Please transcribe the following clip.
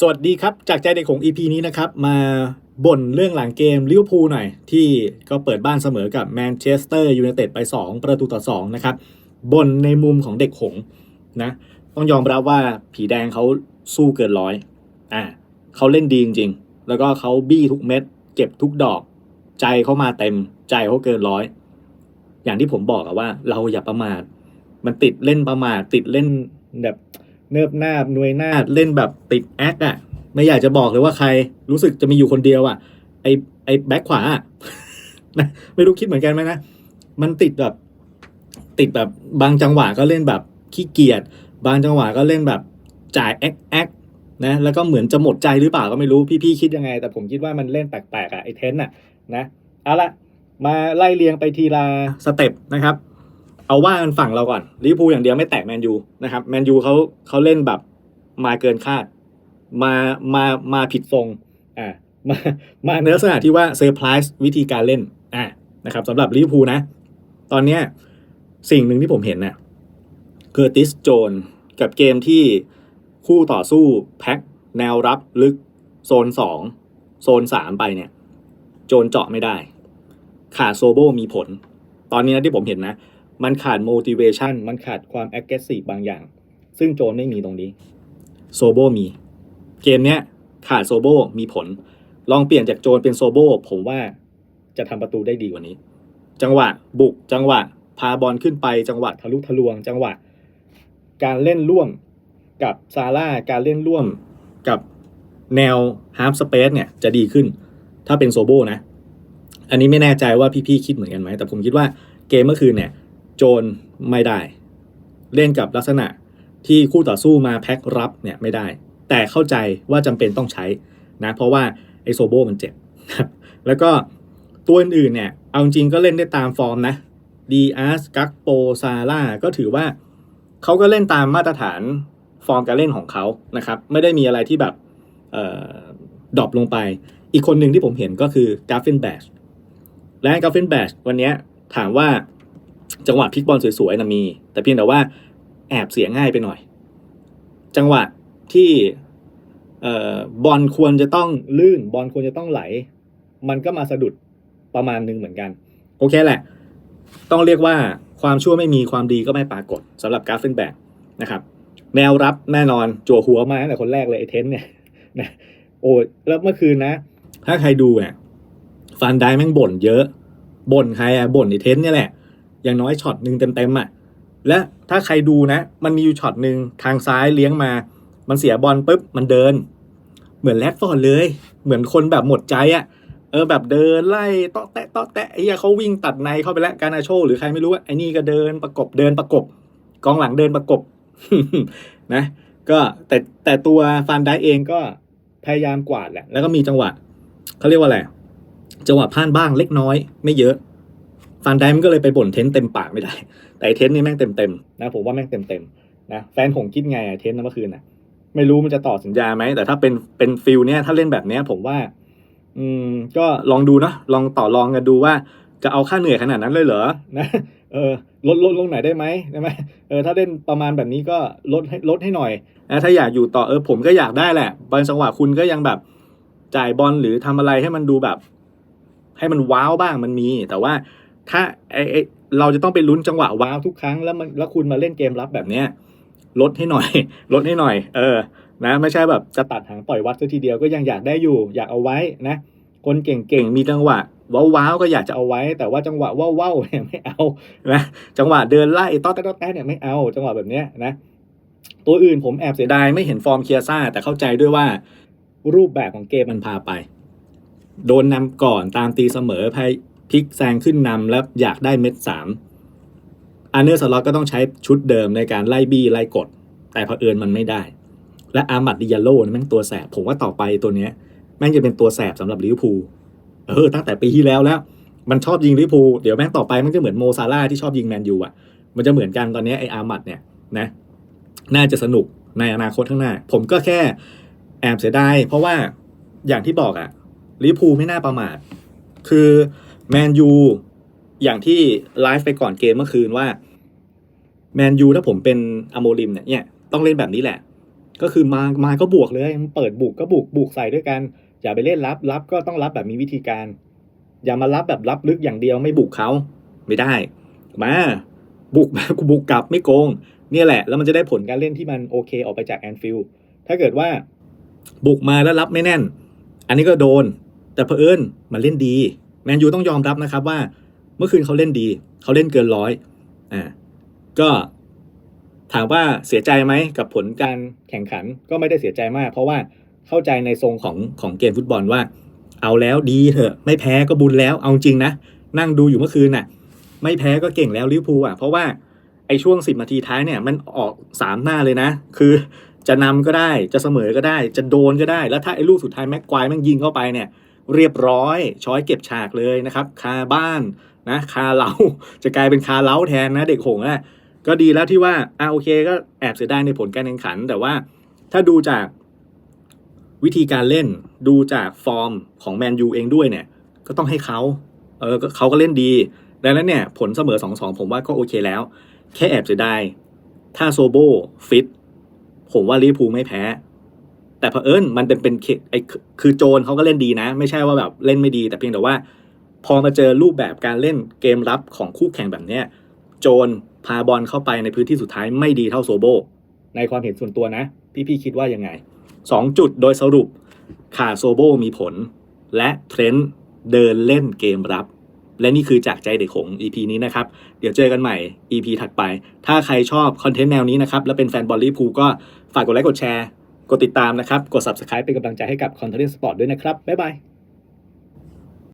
สวัสดีครับ จากใจเด็กของ EP นี้นะครับ มาบ่นเรื่องหลังเกมลิเวอร์พูลหน่อย ที่ก็เปิดบ้านเสมอกับแมนเชสเตอร์ยูไนเต็ดไป 2 ประตูต่อ 2 นะครับบ่นในมุมของเด็กหงนะต้องยอมรับว่าผีแดงเขาสู้เกินร้อยอ่าเขาเล่นดีจริงๆ แล้วก็เขาบี้ทุกเม็ด เก็บทุกดอก ใจเขามาเต็ม ใจเขาเกินร้อย อย่างที่ผมบอกอะว่า เราอย่าประมาทมันติดเล่นประมาทติดเล่นแบบ เนิบนาบนวยนาบเล่นแบบติดแอคอะไม่อยากจะบอกเลยว่าใครรู้สึกจะมีอยู่คนเดียวอะไอไอแบ็คขวาอะนะไม่รู้คิดเหมือนกันไหมนะ มันติดแบบ ติดแบบบางจังหวะก็เล่นแบบขี้เกียจบางจังหวะก็เล่นแบบจ่ายแอคแอคนะแล้วก็เหมือนจะหมดใจหรือเปล่าก็ไม่รู้พี่ๆคิดยังไง แต่ผมคิดว่ามันเล่นแปลกๆอะไอเทนอะนะเอาละมาไล่เรียงไปทีละสเต็ปนะครับ เอาว่ากันฝั่งเราก่อนลิเวอร์พูลอย่างเดียวไม่แตกแมนยูนะครับแมนยูเขาเขาเล่นแบบมาเกินคาด มามามาผิดทรงอ่ามามาในลักษณะที่ว่าเซอร์ไพรส์วิธีการเล่นอ่านะครับสำหรับลิเวอร์พูลนะ ตอนเนี้ยสิ่งหนึ่งที่ผมเห็นน่ะเกอร์ติสโจนกับเกมที่คู่ต่อสู้แพ็คแนวรับลึกโซนสองโซนสามไปเนี่ย โจนเจาะไม่ได้ ขาดโซโบมีผล ตอนนี้นะที่ผมเห็นนะ มันขาด motivation มันขาดความ aggressive บางอย่าง ซึ่งโจนไม่มีตรงนี้โซโบมี เกมเนี้ยขาดโซโบมีผล ลองเปลี่ยนจากโจนเป็นโซโบผมว่าจะทำประตูได้ดีกว่านี้ จังหวะบุกจังหวะพาบอลขึ้นไปจังหวะทะลุทะลวง จังหวะ การเล่นร่วมกับซาร่าการเล่นร่วมกับแนวฮาร์ s สเปซเนี่ยจะดีขึ้น ถ้าเป็นโซโบนะ อันนี้ไม่แน่ใจว่าพี่ๆคิดเหมือนกันไหม แต่ผมคิดว่าเกมเมื่อคืนเนี่ย โจนไม่ได้ เล่นกับลักษณะที่คู่ต่อสู้มาแพ็ครับเนี่ยไม่ได้ แต่เข้าใจว่าจำเป็นต้องใช้นะเพราะว่าไอโซโบมันเจ็บ แล้วก็ตัวอื่นๆเนี่ยเอาจริงก็เล่นได้ตามฟอร์มนะดีอาร์สกักโปซาร่าก็ถือว่าเขาก็เล่นตามมาตรฐานฟอร์มการเล่นของเขานะครับ ไม่ได้มีอะไรที่แบบเอ่อดรอปลงไป อีกคนหนึ่งที่ผมเห็นก็คือกราฟินแบชและกราฟินแบชวันเนี้ยถามว่า จังหวะพลิกบอลสวยๆนะมี แต่เพียงแต่ว่าแอบเสียง่ายไปหน่อย จังหวะที่บอลควรจะต้องลื่น บอลควรจะต้องไหล มันก็มาสะดุดประมาณหนึ่งเหมือนกัน โอเคแหละ ต้องเรียกว่าความชั่วไม่มีความดีก็ไม่ปรากฏสำหรับกราฟเฟนแบกนะครับ แนวรับแน่นอนจั่วหัวมาตั้งแต่คนแรกเลยไอเทนเนี่ยนะโอ้แล้วเมื่อคืนนะ ถ้าใครดูเนี่ยฟันได้แม่งบ่นเยอะบ่นใครอะบ่นไอเทนเนี่ยแหละ อย่างน้อยช็อตหนึ่งเต็มๆอะและถ้าใครดูนะ มันมีอยู่ช็อตหนึ่งทางซ้ายเลี้ยงมา มันเสียบอลปุ๊บมันเดิน เหมือนแรดฟอร์ดเลย เหมือนคนแบบหมดใจอะเออแบบเดินไล่เตาะแตะเตาะแตะไอ้เหี้ยเขาวิ่งตัดในเข้าไปแล้วการนาโช หรือใครไม่รู้อไอ้นี่ก็เดินประกบเดินประกบ กองหลังเดินประกบนะ ก็แต่แต่ตัวฟานได้เองก็พยายามกวาดแหละแล้วก็มีจังหวะเขาเรียกว่าอะไรจังหวะพลาดบ้างเล็กน้อย ไม่เยอะ ฟันไดมันก็เลยไปบ่นเทนต์เต็มปากไม่ได้ แต่เทนต์นี่แม่งเต็มเต็มๆนะผมว่าแม่งเต็มเต็มๆนะแฟนผมคิดไงอะเทนต์เมื่อคืนนะไม่รู้มันจะต่อสัญญาไหมแต่ถ้าเป็นเป็นฟิลเนี้ยถ้าเล่นแบบเนี้ยผมว่า อืมก็ลองดูเนาะลองต่อรองกันดูว่าจะเอาค่าเหนื่อยขนาดนั้นเลยเหรอนะเออลดลดลงไหนได้ไหมได้ไหมเออถ้าเล่นประมาณแบบนี้ก็ลดให้ลดให้หน่อยนะถ้าอยากอยู่ต่อเออผมก็อยากได้แหละบางจังหวะคุณก็ยังแบบจ่ายบอลหรือทำอะไรให้มันดูแบบ ให้มันว้าวบ้างมันมี แต่ว่า ถ้าไอไอเราจะต้องไปลุ้นจังหวะว้าวทุกครั้งแล้วมันแล้วคุณมาเล่นเกมรับแบบเนี้ยลดให้หน่อย ลดให้หน่อย เออ นะ ไม่ใช่แบบจะตัดหางปล่อยวัดซะทีเดียวก็ยังอยากได้อยู่ อยากเอาไว้นะ คนเก่งๆมีจังหวะว้าวๆก็อยากจะเอาไว้ แต่ว่าจังหวะว้าวๆเนี่ยไม่เอานะจังหวะเดินไล่ต้อแต้ต้อแต้เนี่ยไม่เอา จังหวะแบบเนี้ยนะตัวอื่นผมแอบเสียดายไม่เห็นฟอร์มเคียซ่าแต่เข้าใจด้วยว่า รูปแบบของเกมมันพาไป โดนนำก่อนตามตีเสมอ พลิกแซงขึ้นนำแล้วอยากได้เม็ดสามอันเนอร์สล็อตก็ต้องใช้ชุดเดิมในการไล่บี้ไล่กด แต่เผอิญมันไม่ได้ และอามัดดิยาโลนี่แม่งตัวแสบ ผมว่าต่อไปตัวเนี้ยแม่งจะเป็นตัวแสบสำหรับลิเวอร์พูลเออตั้งแต่ปีที่แล้วแล้ว มันชอบยิงลิเวอร์พูลเดี๋ยวแม่งต่อไปมันจะเหมือนโมซาร่าที่ชอบยิงแมนยูอะ มันจะเหมือนกันตอนนี้ไออามัดเนี่ยนะ น่าจะสนุกในอนาคตข้างหน้า ผมก็แค่แอบเสียดายเพราะว่าอย่างที่บอกอะลิเวอร์พูลไม่น่าประมาทคือ แมนยูอย่างที่ไลฟ์ไปก่อนเกมเมื่อคืนว่าแมนยูถ้าผมเป็นอโมริมเนี่ยเนี่ยต้องเล่นแบบนี้แหละ ก็คือมามาก็บวกเลยมันเปิดบุกก็บุกบุกใส่ด้วยกัน อย่าไปเล่นรับรับก็ต้องรับแบบมีวิธีการ อย่ามารับแบบรับลึกอย่างเดียวไม่บุกเขาไม่ได้ มาบุกกูบุกกลับไม่โกง เนี่ยแหละ แล้วมันจะได้ผลการเล่นที่มันโอเคออกไปจากแอนฟิลด์ถ้าเกิดว่าบุกมาแล้วรับไม่แน่น อันนี้ก็โดน แต่เผอิญมันเล่นดี แมนยูต้องยอมรับนะครับว่าเมื่อคืนเขาเล่นดี เขาเล่นเกินร้อยอ่าก็ถามว่าเสียใจไหมกับผลการแข่งขันก็ไม่ได้เสียใจมาก เพราะว่าเข้าใจในทรงของของเกมฟุตบอลว่า เอาแล้วดีเถอะ ไม่แพ้ก็บุญแล้วเอาจริงนะนั่งดูอยู่เมื่อคืนน่ะ ไม่แพ้ก็เก่งแล้วลิเวอร์พูลอะเพราะว่าไอ้ช่วงสิบนาทีท้ายเนี่ยมันออกสามหน้าเลยนะ คือจะนำก็ได้จะเสมอก็ได้ จะโดนก็ได้ แล้วถ้าไอ้ลูกสุดท้ายแม็กควายแม่งยิงเข้าไปเนี่ย เรียบร้อย ช้อยเก็บฉากเลยนะครับ คาบ้านนะคาเล้าจะกลายเป็นคาเล้าแทนนะเด็กหงส์อะก็ดีแล้วที่ว่าอ่าโอเคก็แอบเสียดายในผลการแข่งขัน แต่ว่าถ้าดูจากวิธีการเล่นดูจากฟอร์มของแมนยูเองด้วยเนี่ย ก็ต้องให้เขาเออเขาก็เล่นดีดังนั้นเนี่ยผลเสมอ 2-2 ผมว่าก็โอเคแล้ว แค่แอบเสียดายถ้าโซโบฟิตผมว่าลิเวอร์พูลไม่แพ้ แต่เผอิญมันเป็นเป็นเคไอคือคือโจนเขาก็เล่นดีนะ ไม่ใช่ว่าแบบเล่นไม่ดี แต่เพียงแต่ว่า พอมาเจอรูปแบบการเล่นเกมรับของคู่แข่งแบบเนี้ยโจนพาบอลเข้าไปในพื้นที่สุดท้ายไม่ดีเท่าโซโบ ในความเห็นส่วนตัวนะ พี่ๆคิดว่ายังไงสองจุดโดยสรุปขาโซโบมีผล และเทรนต์เดินเล่นเกมรับ และนี่คือจากใจเด็กของ EP นี้นะครับ เดี๋ยวเจอกันใหม่ EP ถัดไป ถ้าใครชอบคอนเทนต์แนวนี้นะครับ และเป็นแฟนบอลลิเวอร์พูก็ฝากกดไลค์กดแชร์ กดติดตามนะครับ กด Subscribe เป็นกำลังใจให้กับ Content Sport ด้วยนะครับ บ๊ายบาย